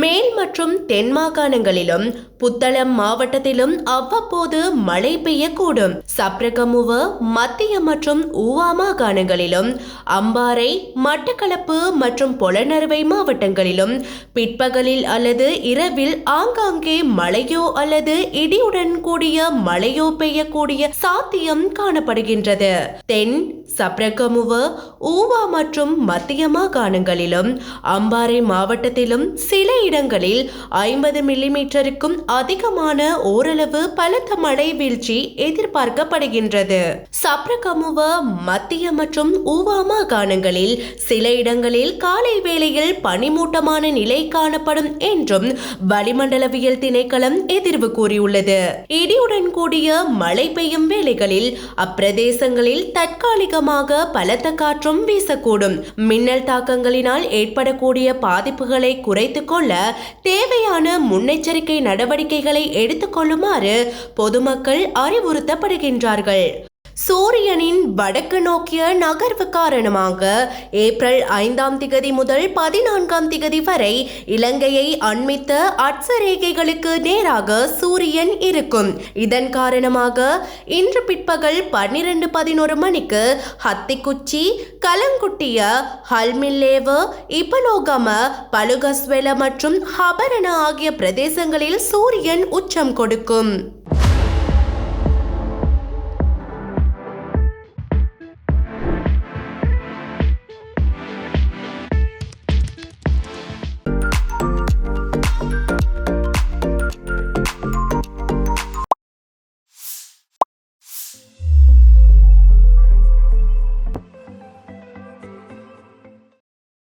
மேல் மற்றும் தென் மாகாணங்களிலும் புத்தளம் மாவட்டத்திலும் அவ்வப்போது மழை பெய்யக்கூடும். சப்ரகமுவ மத்திய மற்றும் ஊவா மாகாணங்களிலும் அம்பாறை மட்டக்களப்பு மற்றும் பொலனறுவை மாவட்டங்களிலும் பிற்பகலில் அல்லது இரவில் ஆங்காங்கே மழையோ அல்லது இடியுடன் கூடிய மழையோ பெய்யக்கூடிய சாத்தியம் காணப்படுகின்றது. தென் சப்ரகமுவ ஊவா மற்றும் மத்திய மாகாணங்களிலும் அம்பாறை மாவட்டத்திலும் சில இடங்களில் ஐம்பது மில்லிமீட்டருக்கும் அதிகமான ஓரளவு பலத்த மழை வீழ்ச்சி எதிர்பார்க்கப்படுகின்றது. சப்ரகமுவ மத்திய மற்றும் ஊவா மாகாணங்களில் சில இடங்களில் காலை வேளையில் பனிமூட்டமான நிலை காணப்படும் என்றும் வளிமண்டலவியல் திணைக்களம் எதிர்வு கூறியுள்ளது. இடியுடன் கூடிய மழை பெய்யும் வேளைகளில் அப்பிரதேசங்களில் தற்காலிகமாக பலத்த காற்றும் வீசக்கூடும். மின்னல் தாக்கங்களினால் ஏற்படக்கூடிய பாதிப்புகளை குறைத்துக் கொள்ள தேவையான முன்னெச்சரிக்கை நடவடிக்கைகளை எடுத்துக்கொள்ளுமாறு பொதுமக்கள் அறிவுறுத்தப்படுகின்றார்கள். சூரியனின் வடக்கு நோக்கிய நகர்வு காரணமாக ஏப்ரல் ஐந்தாம் திகதி முதல் பதினான்காம் திகதி வரை இலங்கையை அண்மித்த அட்சரேகைகளுக்கு நேராக சூரியன் இருக்கும். இதன் காரணமாக இன்று பிற்பகல் பன்னிரண்டு பதினோரு மணிக்கு ஹத்திக்குச்சி கலங்குட்டிய ஹல்மில்லேவ இப்பலோகம பலுகஸ்வெல மற்றும் ஹபரண ஆகிய பிரதேசங்களில் சூரியன் உச்சம் கொடுக்கும்.